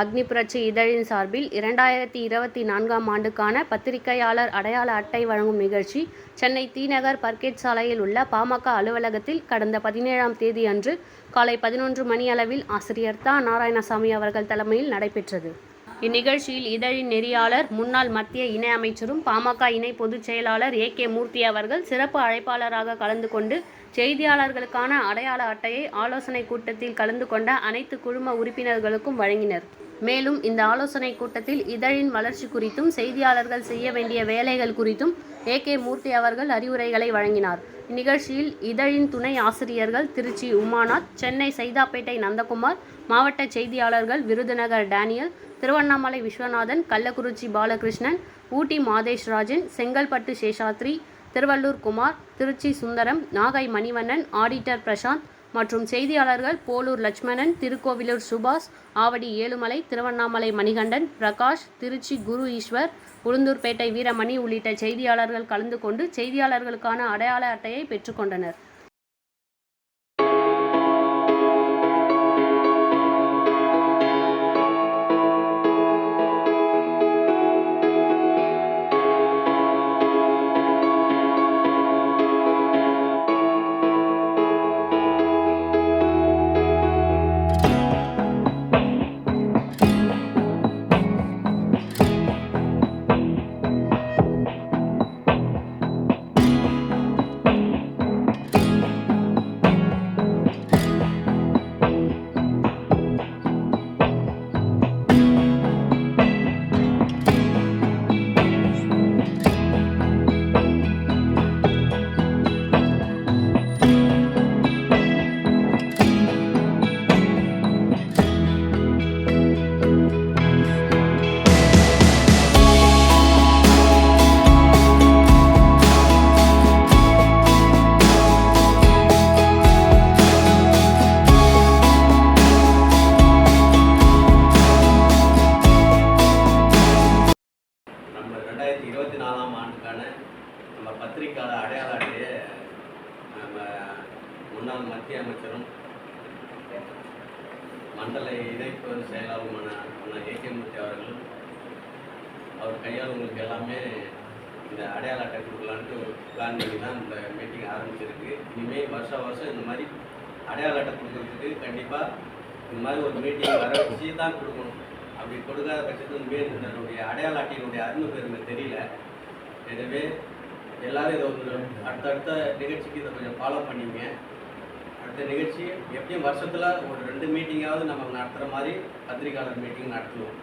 அக்னி புரட்சி இதழின் சார்பில் இரண்டாயிரத்தி இருபத்தி நான்காம் ஆண்டுக்கான பத்திரிகையாளர் அடையாள அட்டை வழங்கும் நிகழ்ச்சி சென்னை தீநகர் பர்கெட் சாலையில் உள்ள பாமக அலுவலகத்தில் கடந்த பதினேழாம் தேதி அன்று காலை பதினொன்று மணியளவில் ஆசிரியர் தா. நாராயணசாமி அவர்கள் தலைமையில் நடைபெற்றது. இந்நிகழ்ச்சியில் இதழின் நெறியாளர் முன்னாள் மத்திய இணை அமைச்சரும் பாமக இணை பொதுச் செயலாளர் ஏ. கே. மூர்த்தி அவர்கள் சிறப்பு அழைப்பாளராக கலந்து கொண்டு செய்தியாளர்களுக்கான அடையாள அட்டையை ஆலோசனை கூட்டத்தில் கலந்து கொண்ட அனைத்து குழும உறுப்பினர்களுக்கும் வழங்கினர். மேலும் இந்த ஆலோசனை கூட்டத்தில் இதழின் வளர்ச்சி குறித்தும் செய்தியாளர்கள் செய்ய வேண்டிய வேலைகள் குறித்தும் ஏ கே மூர்த்தி அவர்கள் அறிவுரைகளை வழங்கினார். இந்நிகழ்ச்சியில் இதழின் துணை ஆசிரியர்கள் திருச்சி உமாநாத் சென்னை சைதாப்பேட்டை நந்தகுமார் மாவட்ட செய்தியாளர்கள் விருதுநகர் டேனியல் திருவண்ணாமலை விஸ்வநாதன் கள்ளக்குறிச்சி பாலகிருஷ்ணன் ஊட்டி மாதேஷ் ராஜன் செங்கல்பட்டு சேஷாத்ரி திருவள்ளூர் குமார் திருச்சி சுந்தரம் நாகை மணிவண்ணன் ஆடிட்டர் பிரசாந்த் மற்றும் செய்தியாளர்கள் போலூர் லட்சுமணன் திருக்கோவிலூர் சுபாஷ் ஆவடி ஏழுமலை திருவண்ணாமலை மணிகண்டன் பிரகாஷ் திருச்சி குரு ஈஸ்வர் உளுந்தூர்பேட்டை வீரமணி உள்ளிட்ட செய்தியாளர்கள் கலந்து கொண்டு செய்தியாளர்களுக்கான அடையாள அட்டையை பெற்றுக்கொண்டனர் இனிமேல் வருஷம் வருஷம் இந்த மாதிரி அடையாள அட்டை கொடுக்கறதுக்கு கண்டிப்பாக இந்த மாதிரி ஒரு மீட்டிங் வர வச்சு தான் கொடுக்கணும். அப்படி கொடுக்காத பட்சத்தில் உண்மையே அடையாள அட்டையினுடைய அருமை பெருமை தெரியல. எனவே எல்லாரும் இதை ஒரு அடுத்தடுத்த நிகழ்ச்சிக்கு இதை கொஞ்சம் ஃபாலோ பண்ணிங்க. அடுத்த நிகழ்ச்சி எப்படியும் வருஷத்தில் ஒரு ரெண்டு மீட்டிங்காவது நம்ம நடத்துகிற மாதிரி பத்திரிக்கையாளர் மீட்டிங் நடத்துவோம்.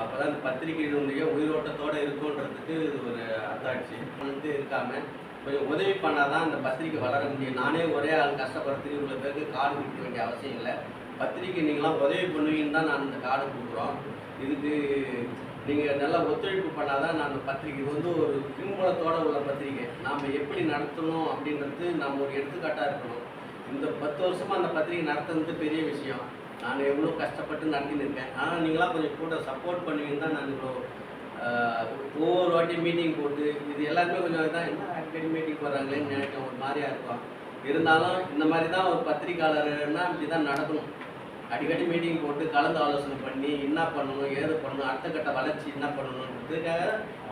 அப்போ தான் இந்த பத்திரிகையினுடைய உயிரோட்டத்தோடு இருக்குன்றதுக்கு இது ஒரு அத்தாட்சி. வந்து இருக்காமல் கொஞ்சம் உதவி பண்ணால் தான் இந்த பத்திரிக்கை வளர முடியும். நானே ஒரே ஆள் கஷ்டப்படுறதுக்கு இவ்வளோ பேருக்கு கார்டு கொடுக்க வேண்டிய அவசியம் இல்லை. பத்திரிக்கை நீங்களாம் உதவி பண்ணுவீங்கன்னு தான் நான் இந்த கார்டு கொடுக்குறோம். இதுக்கு நீங்கள் நல்லா ஒத்துழைப்பு பண்ணால் தான் நான் பத்திரிக்கை வந்து ஒரு பின்புலத்தோட உள்ள பத்திரிக்கை. நாம் எப்படி நடத்தணும் அப்படின்றது நம்ம ஒரு எடுத்துக்காட்டாக இருக்கணும். இந்த பத்து வருஷமாக அந்த பத்திரிக்கை நடத்துறது பெரிய விஷயம். நான் எவ்வளோ கஷ்டப்பட்டு நடத்தின்னு இருக்கேன். ஆனால் நீங்களாம் கொஞ்சம் கூட சப்போர்ட் பண்ணுவீங்கன்னு தான் நான் இவ்வளோ ஒவ்வொரு வாட்டி மீட்டிங் போட்டு இது எல்லாருமே கொஞ்சம் இதான் என்ன அடிக்கடி மீட்டிங் போடுறாங்களேன்னு நினைக்க ஒரு மாதிரியாக இருக்கும். இருந்தாலும் இந்த மாதிரி தான் ஒரு பத்திரிக்கையாளர்னா இப்படி தான் நடக்கணும். அடிக்கடி மீட்டிங் போட்டு கலந்து ஆலோசனை பண்ணி என்ன பண்ணணும் ஏது பண்ணணும் அடுத்த கட்ட வளர்ச்சி என்ன பண்ணணுன்றதுக்காக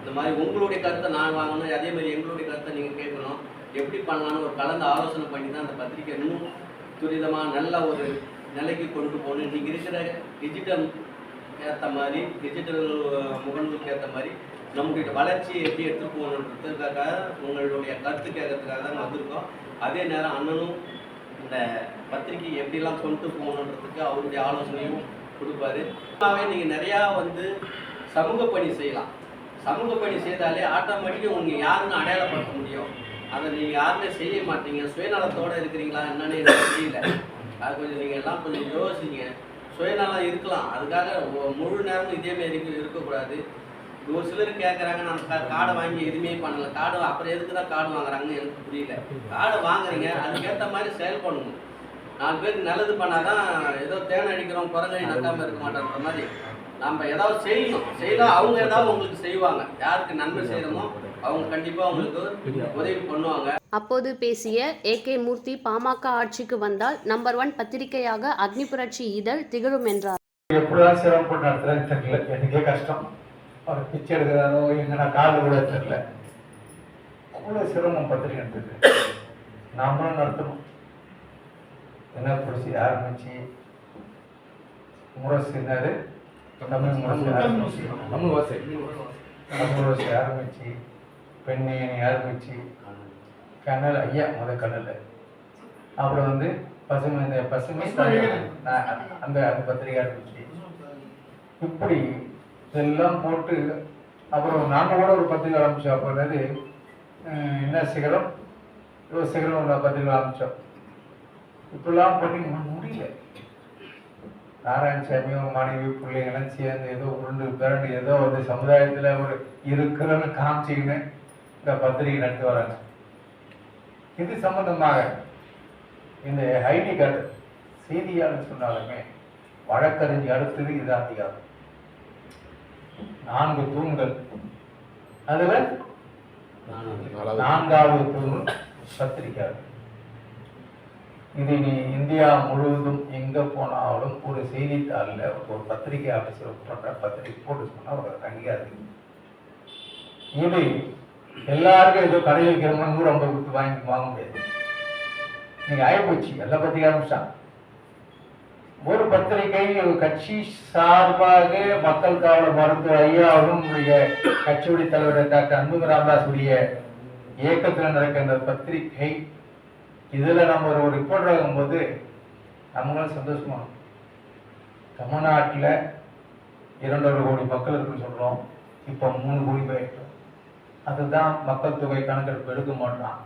இந்த மாதிரி உங்களுடைய கருத்தை நான் வாங்கணும் அதே மாதிரி எங்களுடைய கருத்தை நீங்கள் கேட்கணும். எப்படி பண்ணலாம்னு ஒரு கலந்து ஆலோசனை பண்ணி தான் அந்த பத்திரிக்கை இன்னும் துரிதமாக நல்ல ஒரு நிலைக்கு கொண்டு போகணும். இன்றைக்கி இருக்கிற டிஜிட்டல் ஏற்ற மாதிரி டிஜிட்டல் முகநூலுக்கு ஏற்ற மாதிரி நம்முடைய வளர்ச்சியை எப்படி எடுத்துகிட்டு போகணுன்றதுக்காக உங்களுடைய கருத்து கேட்கறதுக்காக தான் வந்திருக்கோம். அதே நேரம் அண்ணனும் இந்த பத்திரிக்கை எப்படிலாம் கொண்டு போகணுன்றதுக்கு அவருடைய ஆலோசனையும் கொடுப்பாரு. சும்மாவே நீங்கள் நிறையா வந்து சமூக பணி செய்யலாம். சமூக பணி செய்தாலே ஆட்டோமேட்டிக்காக உங்கள் யாருன்னு அடையாளப்படுத்த முடியும். அதை நீங்கள் யாருமே செய்ய மாட்டீங்க. சுயநலத்தோடு இருக்கிறீங்களா? என்னன்னு எனக்கு தெரியல. அது கொஞ்சம் நீங்கள் எல்லாம் கொஞ்சம் யோசிங்க. சுயநலம் இருக்கலாம். அதுக்காக முழு நேரமும் இதே மாதிரி இருக்க இருக்கக்கூடாது. ஒரு சிலர் கேட்குறாங்க நான் காடை கார்டை வாங்கி எதுவுமே பண்ணல. கார்டு அப்புறம் எதுக்கு தான் கார்டு வாங்குறாங்கன்னு எனக்கு புரியல. காடு வாங்குறீங்க அதுக்கேற்ற மாதிரி செயல்படணும் நாலு பேருக்கு நல்லது பண்ணாதான் ஏதோ தேன் அடிக்கிறோம் குரங்கை நடக்காமல் இருக்க மாட்டேன்ற மாதிரி. நம்ம ஏதாவது செய்யணும். செய்தால் அவங்க ஏதாவது உங்களுக்கு செய்வாங்க. யாருக்கு நன்மை செய்யணுமோ அவங்க கண்டிப்பாக உங்களுக்கு உதவி பண்ணுவாங்க. அப்போது பேசிய ஏ கே மூர்த்தி பாமக ஆட்சிக்கு வந்தால் நம்பர் ஒன் பத்திரிகையாக அக்னி புரட்சி இதழ் திகழும் என்றார். எப்படிதான் சிரமப்பட்டு நடத்துறேன்னு தெரியல. எனக்கே கஷ்டம். அவர் பிச்சை எடுக்கிறாரோ எங்க நான் காலில் கூட தெரியல. அவ்வளோ சிரமம் பத்திரிக்கை நடத்துது. நாமளும் நடத்தணும். என்ன பிடிச்சி ஆரம்பிச்சு முரசு என்னது? தமிழ் முரசு ஆரம்பிச்சு. நம்ம வாசை தமிழ் முரசு ஆரம்பிச்சு பெண்ணேனி ஆரம்பிச்சு கண்ணல் ஐயா முத கண்ணல் அப்புறம் வந்து பசுமை இந்த பசுமை அந்த அந்த பத்திரிகை ஆரம்பிச்சு இப்படி இதெல்லாம் போட்டு அப்புறம் நாம கூட ஒரு பத்திரிகை ஆரம்பிச்சோம். அப்போ என்னது? அஹ், என்ன சிகரம்? ஒரு சிகரம் ஒரு பத்திரிகை ஆரம்பிச்சோம். இப்பெல்லாம் பண்ணி முடியல. நாராயணசாமியும் மனைவி பிள்ளைங்கெல்லாம் சேர்ந்து ஏதோ உருண்டு பிறண்டு ஏதோ வந்து சமுதாயத்துல ஒரு இருக்கிறன்னு காமிச்சிக்கின்னு இந்த பத்திரிகை நடத்தி வராங்க. இது சம்பந்தமாக இந்த ஐடி கார்டு செய்தியாளர் சொன்னாலுமே வழக்கறிஞர் அடுத்தது இது அதிகாரம். நான்கு தூண்கள். அதுல நான்காவது தூண் பத்திரிக்கை இது நீ இந்தியா முழுவதும் எங்க போனாலும் ஒரு செய்தித்தாளில் ஒரு பத்திரிகை ஆஃபீஸர் பண்ற பத்திரிகை போட்டு சொன்னா ஒரு அங்கீகாரம் இது எல்லாருக்கும் ஏதோ கடை வைக்கிற நூறு ஐம்பது கொடுத்து வாங்கி வாங்க முடியாது. நீங்க ஆகிப்போச்சு எல்லாம் பத்திரிகை ஆரம்பிச்சான். ஒரு பத்திரிகை ஒரு கட்சி சார்பாக மக்கள் காவல மருத்துவர் ஐயா உடைய கட்சியுடைய தலைவர் டாக்டர் அன்பு ராமதாஸுடைய இயக்கத்தில் நடக்கின்ற பத்திரிகை இதுல நம்ம ஒரு ரிப்போர்ட் ஆகும்போது நம்மளும் சந்தோஷமா தமிழ்நாட்டில் தமிழ்நாட்டுல இரண்டரை கோடி மக்கள் இருக்குன்னு சொல்றோம். இப்போ மூணு கோடி போயிட்டோம் அதுதான் மக்கள் தொகை கணக்கெடுப்பு எடுக்க மாட்டோம்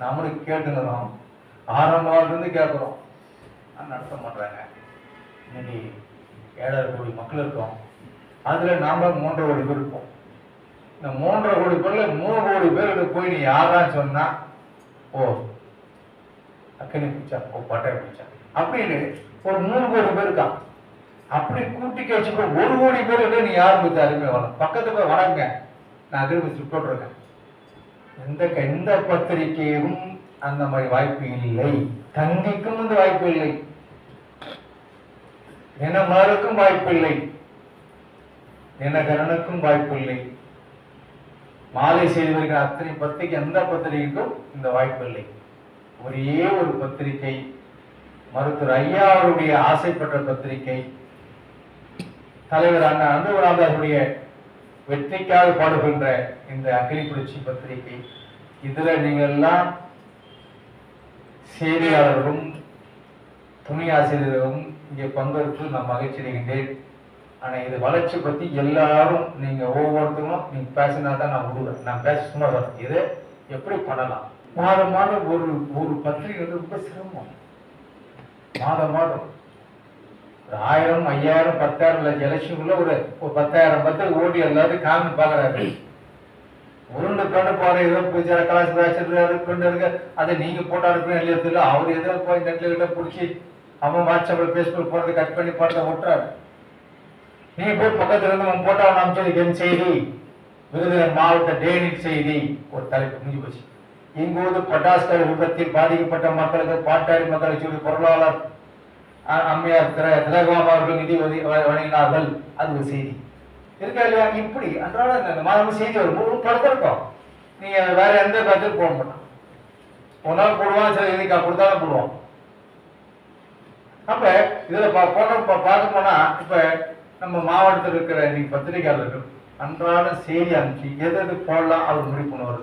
நம்மளுக்கு கேட்டுங்கிறோம் ஆரம்பத்துல கேட்குறோம் நடத்த மாட்டாங்க இன்னைக்கு ஏழரை கோடி மக்கள் இருக்கோம். அதில் நாம் மூன்றரை கோடி பேர் இருக்கோம் இந்த மூன்றரை கோடி பேரில் மூணு கோடி பேருக்கு போய் நீ யாரான்னு சொன்னால் ஓ அக்கனி பிச்சா ஓ பட்டாய பிச்சா அப்படின்னு ஒரு மூணு கோடி பேர் இருக்கான் அப்படி கூட்டி கழிச்சுக்கோ ஒரு கோடி பேர் இல்லை நீ யாரும் பத்தி அருமையாக வரணும் பக்கத்து போய் வணங்க நான் அக்ரிமெண்ட் போட்டிருக்கேன். எந்த எந்த பத்திரிகையும் அந்த மாதிரி வாய்ப்பு இல்லை. தந்திக்கும் இந்த வாய்ப்பு இல்லை. என மாருக்கும் வாய்ப்பு இல்லை. என தினகரனுக்கும் வாய்ப்பு இல்லை. மாலை செய்திருக்கிற அத்தனை பத்திரிகை எந்த பத்திரிகைக்கும் இந்த வாய்ப்பு இல்லை. ஒரே ஒரு பத்திரிகை மருத்துவர் ஐயா அவருடைய ஆசைப்பட்ட பத்திரிகை தலைவர் அண்ணா அன்புராதாவுடைய வெற்றிக்காக பாடுகின்ற இந்த அக்னி புரட்சி பத்திரிகை. இதுல நீங்கள்லாம் எல்லாம் செய்தியாளரும் துணை ஆசிரியரும் இங்கே பங்கேற்று நான் மகிழ்ச்சி அடைகின்றேன் இது வளர்ச்சி பற்றி எல்லாரும் நீங்கள் ஒவ்வொருத்தரும் நீங்கள் பேசினா தான் நான் விடுவேன் நான் பேச சும்மா சொல்றேன் இதை எப்படி பண்ணலாம்? மாதம் மாதம் ஒரு ஒரு பத்திரிகை வந்து ரொம்ப சிரமம். மாதம் மாதம். ஆயிரம் ஐயாயிரம் பத்தாயிரம் லட்சம் எலெக்ஷனுக்குள்ள ஒரு ஒரு பத்தாயிரம் பத்து ஓடி எல்லாத்தையும் காமி பாக்குறாரு உருண்டு கண்டு போற ஏதோ பூஜை கலாச்சார பேசுறாரு கொண்டு இருக்க அதை நீங்க போட்டா இருப்பீங்க இல்லையா அவர் ஏதோ போய் நெட்ல கிட்ட பிடிச்சி அவன் வாட்ஸ்அப்ல பேஸ்புக் போறது கட் பண்ணி போறத விட்டுறாரு நீ போய் பக்கத்துல இருந்து அவன் போட்டா அவன் அமைச்சதுக்கு என் செய்தி விருதுநகர் மாவட்ட டேனிட் செய்தி. ஒரு தலைப்பு முடிஞ்சு போச்சு. இங்கோது பட்டாசுகள் விபத்தில் பாதிக்கப்பட்ட மக்களுக்கு பாட்டாளி மக்களை சொல்லி பொருளாளர் அம்மையார் திர திலகவாமா அவர்கள் நிதி ஒதி வ- வழங்கினார்கள். அது ஒரு செய்தி. இருக்கா இல்லையா? இப்படி அன்றாட இந்த மாதம் செய்தி வரும். ஒரு படத்திருக்கோம் நீங்கள் வேற எந்த படத்துக்கு போக மாட்டோம். ஒரு நாள் போடுவான் சரி இதுக்கா கொடுத்தாலும் போடுவோம். அப்ப இதில் பா- போன பார்க்க போனா இப்ப நம்ம மாவட்டத்தில் இருக்கிற இன்னைக்கு பத்திரிகையாளர்கள் அன்றாட செய்தி அனுப்பிச்சு எது எது போடலாம் அவர் முடிவு பண்ணுவார்.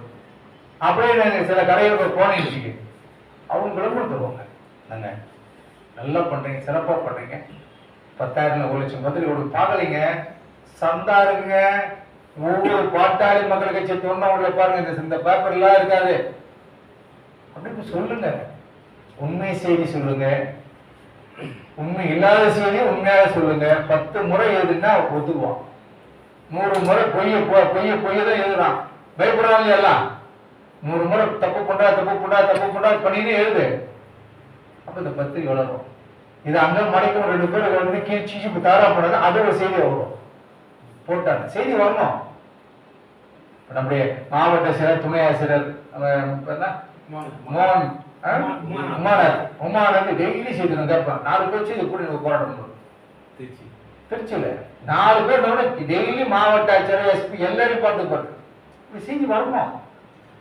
அப்படியே நாங்கள் சில கடைகளுக்கு போனீங்க அவங்க விளம்பரம் தருவாங்க நாங்கள் நல்லா பண்றீங்க சிறப்பா பண்றீங்க. பத்தாயிரம் ஒரு லட்சம் மந்திரி ஒரு பார்க்கலைங்க. சந்தா இருக்குங்க ஒவ்வொரு பாட்டாளி மக்கள் கட்சி தொண்ணூறுல பாருங்க இந்த- இந்த பேப்பர்லாம் இருக்காது. அப்படின்னு சொல்லுங்க. உண்மை செய்தி சொல்லுங்க. உண்மை இல்லாத செய்தி உண்மையாக சொல்லுங்க. பத்து முறை எதுன்னா ஒதுவான் நூறு முறை பொய்ய பொ- பொய்ய பொய்ய தான் எழுதுறான். பயப்படுறாங்க எல்லாம். நூறு முறை தப்பு பண்றா தப்பு பண்றா தப்பு பண்றா பண்ணினே எழுது. அப்ப இந்த பத்திரிகை வளரும். இது அங்க மறைக்கும் ரெண்டு பேர் வந்து கீழ்ச்சி தாரா பண்ணாங்க அது ஒரு செய்தி வரும். போட்டாங்க. செய்தி வரணும். நம்முடைய மாவட்ட செயலர் துணை ஆசிரியர் மோகன்? உமாநாத் உமாநாத் டெய்லி செய்தி கேட்பேன். நாலு பேர் செய்தி கூட எனக்கு போராட்டம் திருச்சி. திருச்சியில. நாலு பேர் டெய்லி மாவட்ட ஆட்சியர் எஸ்பி எல்லாரையும் பார்த்து இப்படி செஞ்சு வரணும்.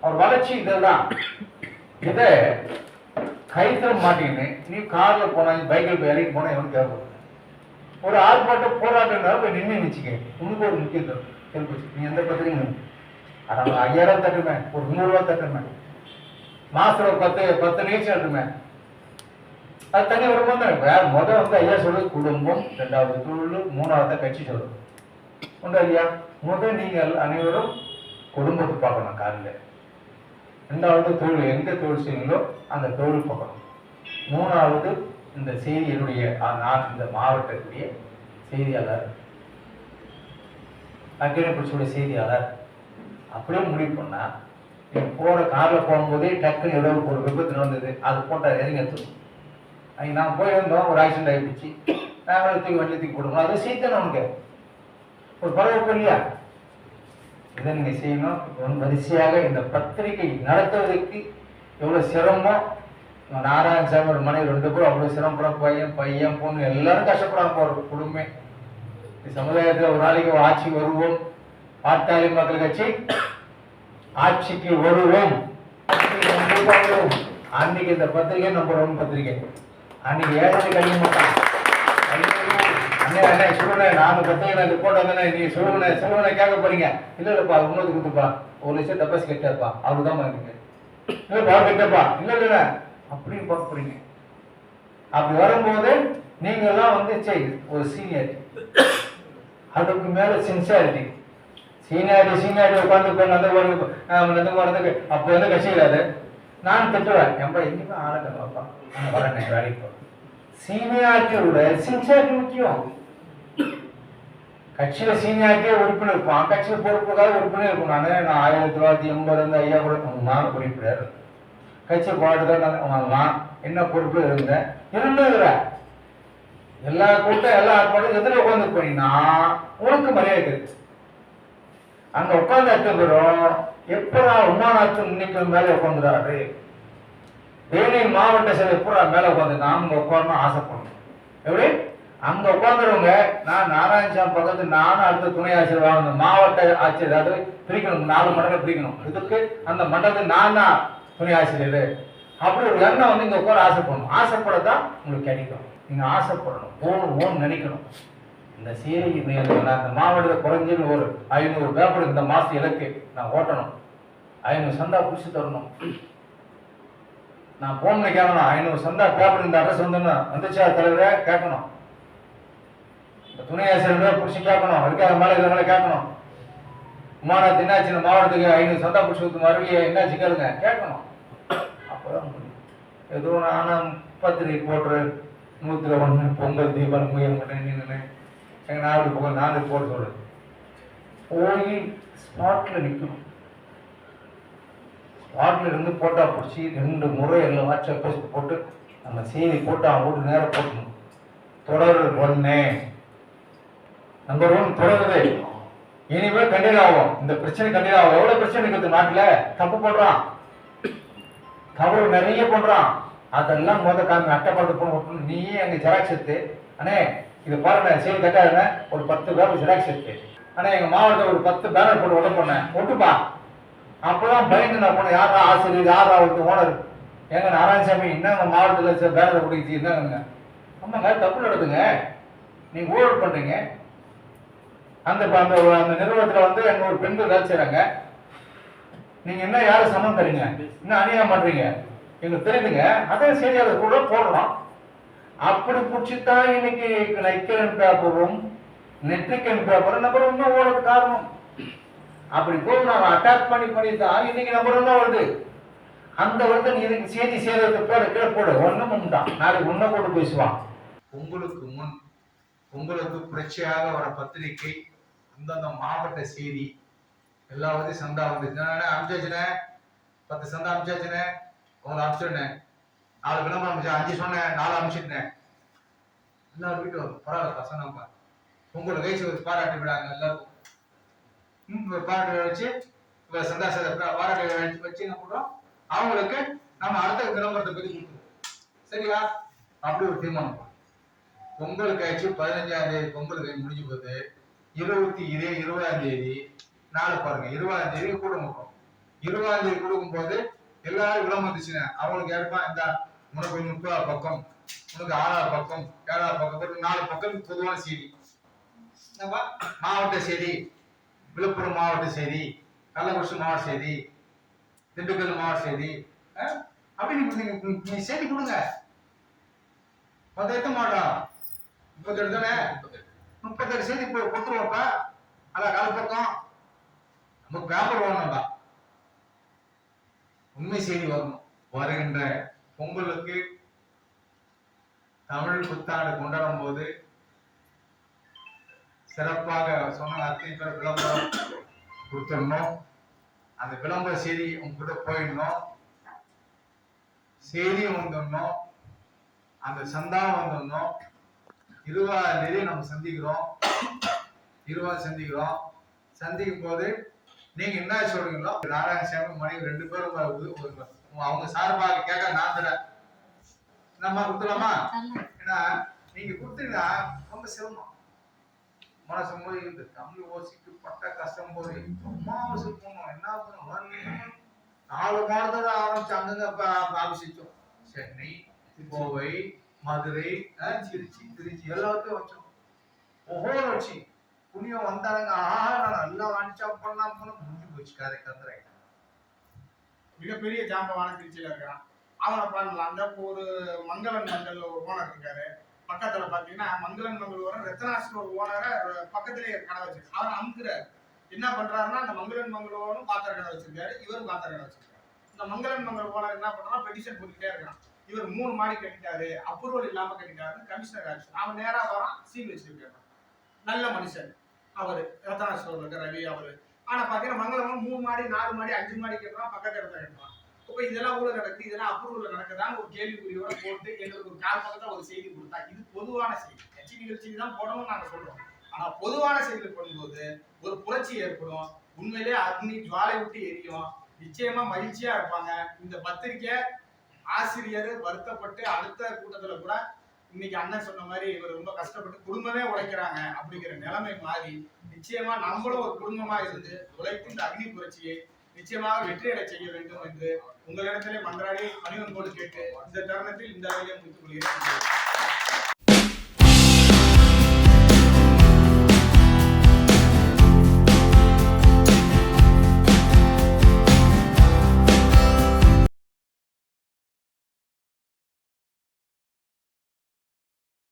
அவர் வளர்ச்சி இதெல்லாம். இதை கைத்துல மாட்டிக்கின்னு நீ காரில் போனால் பைக்கில் போய் இறங்கி போனால் எவ்வளோ தேவைப்படுது ஒரு ஆர்ப்பாட்டம் போராட்டம் போய் நின்று நிச்சுக்க உனக்கு ஒரு முக்கியத்துவம். தெரிஞ்சு நீ எந்த பத்திரிக்கை அதான் ஐயாயிரம் தட்டுமே. ஒரு நூறுரூவா தட்டுமே. மாசம் ஒரு பத்து பத்து நீச்சல் தட்டுமே. அது தனி ஒரு தான் வேற முதல் வந்து ஐயா சொல்லுது குடும்பம் ரெண்டாவது தொழில் மூணாவது தான் கட்சி சொல்லுது உண்டு ஐயா முதல் நீங்கள் அனைவரும் குடும்பத்தை பார்க்கணும் காலையில். ரெண்டாவது தொழில் எந்த தொழில் செய்யுங்களோ அந்த தொழில் பார்க்கணும் மூணாவது இந்த செய்தியினுடைய அஹ், நான் இந்த மாவட்டத்துடைய செய்தியாளர். அக்கிரப்பிடிச்சுடைய செய்தியாளர். அப்படியே முடிவு பண்ணா நீங்க போகிற காரில் போகும்போதே டக்குன்னு எவ்வளோ ஒரு விபத்து நடந்தது. அது போட்டால் எதுங்க எடுத்துக்கணும் அன்னைக்கு நான் போயிருந்தோம் ஒரு ஆக்சிடென்ட் ஆகிடுச்சு நாங்களும் தூக்கி வண்டி தூக்கி கொடுக்கணும் அதை செய்தானே உனக்கு ஒரு பரவாயில்ல இல்லையா? இதை நீங்கள் செய்யணும்? ரொம்ப வரிசையாக இந்த பத்திரிகை நடத்துவதற்கு எவ்வளோ சிரமமோ? இவன் நாராயணசாமி ஒரு மனைவி ரெண்டு பேரும் அவ்வளோ சிரமப்பட பையன் பையன் பொண்ணு எல்லாரும் கஷ்டப்படாம போகிற குடும்பமே. சமுதாயத்தில் ஒரு நாளைக்கு ஆட்சி வருவோம். பாட்டாளி மக்கள் கட்சி ஆட்சிக்கு வருவோம். அன்னைக்கு இந்த பத்திரிகை நம்ம ரொம்ப பத்திரிகை. அன்னைக்கு ஏழரை கழிய மாட்டான் அண்ணே அண்ணே சொல்லுண்ணே நானும் ரிப்போர்ட் வந்தேன் நீ சொல்லுங்கண்ணே சொல்லுங்கண்ணே கேட்க போறீங்க. இல்ல இல்லப்பா இன்னொரு கொடுத்துப்பா ஒரு லட்சம் டெபாசிட் கட்டாப்பா. அவரு இருக்கு. எனக்கு இல்லப்பா கட்டப்பா. இல்ல இல்ல அப்படின்னு பார்க்க போறீங்க. அப்படி வரும்போது நீங்க எல்லாம் வந்து சரி ஒரு சீனியர் அதுக்கு மேல சின்சியாரிட்டி சீனியாரிட்டி சீனியாரிட்டி உட்காந்து போய் நந்த நடந்து போறதுக்கு அப்போ வந்து கட்சி இல்லாது. நான் திட்டுவேன். எம்பா எங்கேயுமே ஆளுங்கப்பா நான் வரேன் வேலைக்கு போறேன் சீனியாரிட்டியோட சின்சியாரிட்டி முக்கியம். கட்சியில சீனியாரிட்டியே உறுப்பினர் இருப்பான் கட்சியில பொறுப்புக்காக உறுப்பினர் இருக்கும். நானு நான் ஆயிரத்தி தொள்ளாயிரத்தி எண்பதுல இருந்து ஐயா கூட நான் உறுப்பினர் கட்சி போராட்டத்தில் நான் என்ன பொறுப்பு இருந்தேன்? இருந்துகிறேன் எல்லா கூட்டம் எல்லா ஆர்ப்பாட்டம் எதிர உட்காந்து போனீங்கன்னா உனக்கு மரியாதை இருக்கு அங்க உட்கார்ந்து அர்த்தம் எப்படா உமாநாத்து முன்னிக்கும் மேல உட்காந்துறாரு தேனி மாவட்ட செயலர் எப்படா மேல உட்காந்து அங்க உட்காரணும் ஆசைப்படணும். எப்படி? அங்க உட்காந்துருவங்க நான் நாராயணசாமி பக்கத்து நானும் அடுத்த துணை ஆசிரியர் வாங்கணும் மாவட்ட ஆட்சியர் அதாவது பிரிக்கணும் நாலு மண்டலம் பிரிக்கணும். இதுக்கு அந்த மண்டலத்துக்கு நான் தான் துணை ஆசிரியர். அப்படி ஒரு எண்ணம் வந்து இங்க உட்கார ஆசைப்படணும். ஆசைப்படத்தான் உங்களுக்கு கிடைக்கும். நீங்க ஆசைப்படணும். போகணும் ஓன்னு நினைக்கணும். இந்த சீரை நான் இந்த மாவட்டத்தில் குறைஞ்சது ஒரு ஐநூறு பேப்பர் இந்த மாசம் இலக்கு. நான் ஓட்டணும். ஐநூறு சந்தா பிடிச்சி தரணும். நான் போன் கேட்கணும் ஐநூறு சந்தா பேப்பர் இந்த அட்ரஸ் வந்து வந்துச்சா தலைவரே? கேட்கணும். துணை ஆசிரியர்களே பிடிச்சி கேட்கணும். அதுக்காக மேலே இருக்கிறவங்கள கேட்கணும். உமாநாத் என்னாச்சு மாவட்டத்துக்கு ஐநூறு சந்தா பிடிச்சி கொடுத்து மறுபடியும் என்னாச்சு கேளுங்க. கேட்கணும். அப்போதான் முடியும் ஏதோ நானும் பத்திரிகை போட்டுரு நூற்றுல ஒன்று பொங்கல் தீபாவளி முயல் பண்ணேன் நின்று எங்கள் நாடு பொங்கல் நாலு போட சொல்றேன். போய் ஸ்பாட்ல நிற்கணும் ஸ்பாட்ல இருந்து போட்டா பிடிச்சி ரெண்டு முறை எல்லாம் வாட்ஸ்அப் பேஸ்புக் போட்டு நம்ம செய்தி போட்டு அவன் போட்டு நேரம் போட்டணும் தொடர் ஒண்ணு. நம்பர் ஒன் தொடருது இனிமே கண்டினியூ ஆகும். இந்த பிரச்சனை கண்டினியூ ஆகும். எவ்வளவு பிரச்சனை இருக்குது நாட்டுல? தப்பு பண்றான் தவறு நிறைய பண்றான் அதெல்லாம் முத காமி அட்டை படத்து போன நீயே அங்க ஜெராக்ஸ் எடுத்து அண்ணே இது பாருங்க சரி கட்டாதுண்ணே ஒரு பத்து பேர் ஜெராக்ஸ் எடுத்து. அண்ணே எங்க மாவட்டத்தில் ஒரு பத்து பேனர் போட்டு உடம்பு பண்ணேன் ஒட்டுப்பா. அப்பதான் பயந்து நான் போனேன். யாரா ஆசிரியர் யாரா அவருக்கு ஓனர்? எங்க நாராயணசாமி என்னங்க மாவட்டத்தில் பேனரை பிடிச்சி என்னங்க? ஆமாங்க தப்பு நடக்குதுங்க. நீங்க ஊழல் பண்றீங்க. அந்த அந்த அந்த நிறுவனத்துல வந்து எங்க ஒரு பெண்கள் வேலை செய்றாங்க. நீங்க என்ன யாரும் சமம் தரீங்க? என்ன அநியாயம் பண்றீங்க? எங்களுக்கு தெரியுதுங்க. அதே செய்தியாளர் கூட போடுறோம் அப்படி பிடிச்சித்தான் இன்னைக்கு நைக்கரன் பேப்பரும் நெட்ரிக்கன் பேப்பரும் நம்பர் ஒன்றும் ஓடுறது காரணம். அப்படி போய் நாம அட்டாக் பண்ணி பண்ணி தான். இன்னைக்கு நம்பர் ஒன்றா வருது. அந்த வருது நீ இதுக்கு செய்தி செய்யறது போட கீழே போடு. ஒன்றும் உண்டான் நாளைக்கு ஒன்றை போட்டு பேசுவான். உங்களுக்கு முன் உங்களுக்கு புரட்சியாக வர பத்திரிகை அந்தந்த மாவட்ட செய்தி. எல்லா வந்து சந்தா வந்து அமிச்சாச்சுனே பத்து சந்தா அமிச்சாச்சுனே உங்களை அமிச்சிருந்தேன் நாலு விளம்பரம் அமிச்சேன் அஞ்சு சொன்னேன் நாலு அமிச்சிருந்தேன் எல்லாரும் வீட்டும் பரவாயில்ல பசங்க உங்களோட வயசு ஒரு பாராட்டு விடாங்க எல்லாருக்கும். ம், பாராட்டு வச்சு இப்ப சந்தாசத்தை பாராட்டு வச்சு என்ன பண்ணுறோம் அவங்களுக்கு நம்ம அடுத்த விளம்பரத்தை பற்றி கொடுத்துருவோம். சரியா? அப்படி ஒரு தீர்மானம் பொங்கலுக்கு பொங்கல் கழிச்சு பதினஞ்சாம் தேதி பொங்கல் கழிச்சு முடிஞ்சு போகுது. இருபத்தி இதே இருபதாம் தேதி நாளை பாருங்க. இருபதாம் தேதி கொடுக்கும் இருபதாம் தேதி கொடுக்கும் போது எல்லாரும் விளம்பரம் வந்துச்சுங்க. அவங்களுக்கு ஏற்பா இந்த உனக்கு முப்பது பக்கம். உனக்கு ஆறாவது பக்கம் ஏழாவது பக்கம் நாலு பக்கம் பொதுவான செய்தி. நம்ம மாவட்ட செய்தி விழுப்புரம் மாவட்ட செய்தி கள்ளக்குறிச்சி மாவட்ட செய்தி திண்டுக்கல் மாவட்ட செய்தி அப்படின்னு அப்படி நீங்க- செய்தி கொடுங்க. பத்து மாட்டோம் முப்பத்தெட்டு தானே? முப்பத்தெட்டு செய்தி இப்போ கொடுத்துருவோம்ப்பா. அதான் கால பக்கம் நமக்கு பேப்பர் வரணும்டா உண்மை செய்தி வரணும் வருகின்ற பொங்கலுக்கு தமிழ் புத்தாண்டு கொண்டாடும் போது சிறப்பாக சொன்ன அத்தனை பேர் விளம்பரம் கொடுத்துடணும். அந்த விளம்பர செய்தி உங்ககிட்ட போயிடணும். செய்தியும் வந்துடணும். அந்த சந்தா வந்துடணும். இருபதாம் தேதி நம்ம சந்திக்கிறோம். இருபது சந்திக்கிறோம். சந்திக்கும் போது நீங்க என்ன சொல்றீங்களோ நாராயணசாமி மணி ரெண்டு பேரும் அவங்க சார்பாக கேட்க நான் தரேன். நம்ம கொடுத்துலாமா ஏன்னா நீங்க கொடுத்தீங்கன்னா ரொம்ப சிரமம். மனசு போய் இந்த தமிழ் ஓசிக்கு பட்ட கஷ்டம் போது அம்மா ஓசி போனோம். என்ன பண்ணணும் நாலு மாதத்தோட ஆரம்பிச்சு அங்கங்க ஆலோசிச்சோம் சென்னை கோவை மதுரை திருச்சி திருச்சி எல்லாத்தையும் வச்சோம். ஒவ்வொரு வச்சு புண்ணியம் வந்தாங்க ஆஹா நான் நல்லா வாணிச்சா பண்ணலாம் பண்ண முடிஞ்சு போச்சு கதை மிகப்பெரிய ஜாம்பவான திருச்சியில இருக்கிறான். அவனை பண்ணலாம் அந்த ஒரு மங்களன் மஞ்சள் ஒரு ஓனர் இருக்காரு. பக்கத்துல பாத்தீங்கன்னா மங்களன் மங்கள் ஓனர் ரத்னாஸ்க்கு ஒரு ஓனரை பக்கத்திலேயே கடை வச்சிருக்காரு. அவன் அமுக்குறாரு. என்ன பண்றாருன்னா அந்த மங்களன் மங்கள் ஓனரும் பாத்திர கடை வச்சிருக்காரு இவரும் பாத்திர கடை வச்சிருக்காரு. இந்த மங்களன் மங்கள் ஓனர் என்ன பண்றான் பெட்டிஷன் போட்டுக்கிட்டே இருக்கான் இவர் மூணு மாடி கட்டிட்டாரு அப்ரூவல் இல்லாம கட்டிட்டாருன்னு கமிஷனர் ஆச்சு அவன் நேரா வரான் சீல் வச்சிருக்காரு. நல்ல மனுஷன். அவர் ரத்னா ரவி அவர். ஆனா பாத்தீங்கன்னா மங்களம் மூணு மாடி நாலு மாடி அஞ்சு மாடி கட்டுறான் பக்கத்து இடத்துல கட்டுறான். இப்போ இதெல்லாம் ஊழல் நடக்குது இதெல்லாம் அப்ரூவல் நடக்குதான்னு ஒரு கேள்விக்குறியோட போட்டு எங்களுக்கு ஒரு கால் பக்கத்துல ஒரு செய்தி கொடுத்தா இது பொதுவான செய்தி. கட்சி நிகழ்ச்சிக்கு தான் போடணும்னு நாங்க சொல்றோம். ஆனா பொதுவான செய்திகள் போடும்போது ஒரு புரட்சி ஏற்படும். உண்மையிலே அக்னி ஜுவாலை விட்டு எரியும். நிச்சயமா மகிழ்ச்சியா இருப்பாங்க. இந்த பத்திரிக்கை ஆசிரியர் வருத்தப்பட்டு அடுத்த கூட்டத்துல கூட இன்னைக்கு அண்ணன் சொன்ன மாதிரி இவர் ரொம்ப கஷ்டப்பட்டு குடும்பமே உழைக்கிறாங்க அப்படிங்கிற நிலைமை மாறி நிச்சயமா நம்மளும் ஒரு குடும்பமா இருந்து உழைத்து இந்த அக்னி புரட்சியை நிச்சயமாக வெற்றியடை செய்ய வேண்டும் என்று உங்களிடத்திலே மன்றாடி பணிவன்போடு கேட்டு இந்த தருணத்தில் இந்த வேலையை முடித்துக் கொள்கிறேன்.